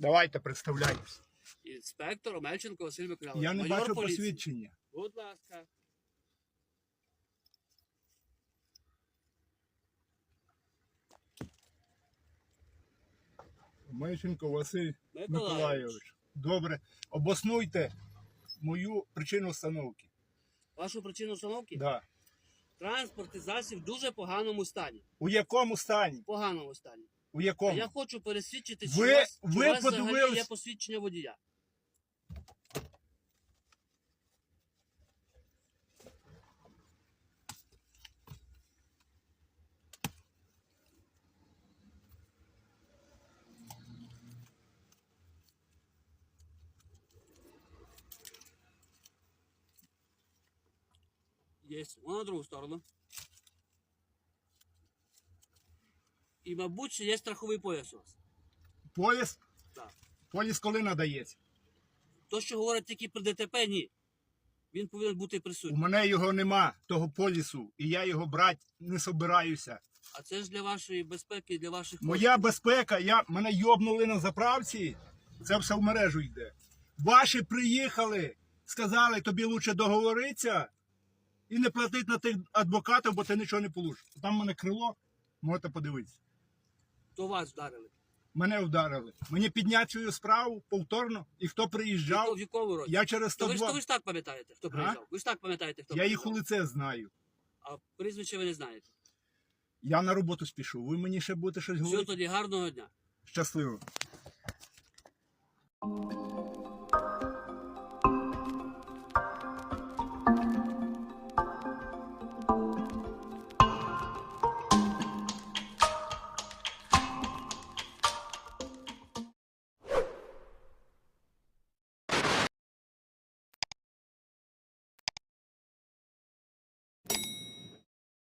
Давайте, представляйтесь. Інспектор Омельченко Василь Миколаївич. Я не майор бачу поліції. посвідчення. Будь ласка. Мельченко Василь Миколаївич. Миколайович. Добре. Обоснуйте мою причину установки. Вашу причину установки? Да. Транспортний засіб в дуже поганому стані. У якому стані? В поганому стані. У якому? я хочу пересвідчити, чи Ви- у вас, чи у вас взагалі подивились- є посвідчення водія. Є. Вон на другу сторону. І, мабуть, ще є страховий пояс у вас. Поїзд? Так. Поїзд коли надається? То, що говорять тільки про ДТП, ні. Він повинен бути присутній. У мене його нема, того полісу, і я його брати не собираюся. А це ж для вашої безпеки, для ваших Моя безпека, я, мене йобнули на заправці, це все в мережу йде. Ваші приїхали, сказали, тобі краще договоритися і не платити на тих адвокатів, бо ти нічого не получиш. Там в мене крило, можете подивитися. То вас вдарили. Мене вдарили. Мені підняв цю справу повторно, і хто В приїжджав, якому році? я через То ви, ж, то 102. ви ж так пам'ятаєте, хто приїжджав. Ви ж так пам'ятаєте, хто Я їх у приїжджав. лице знаю. А прізвище ви не знаєте. Я на роботу спішу. Ви мені ще будете щось Все, говорити? тоді гарного дня. Щасливо.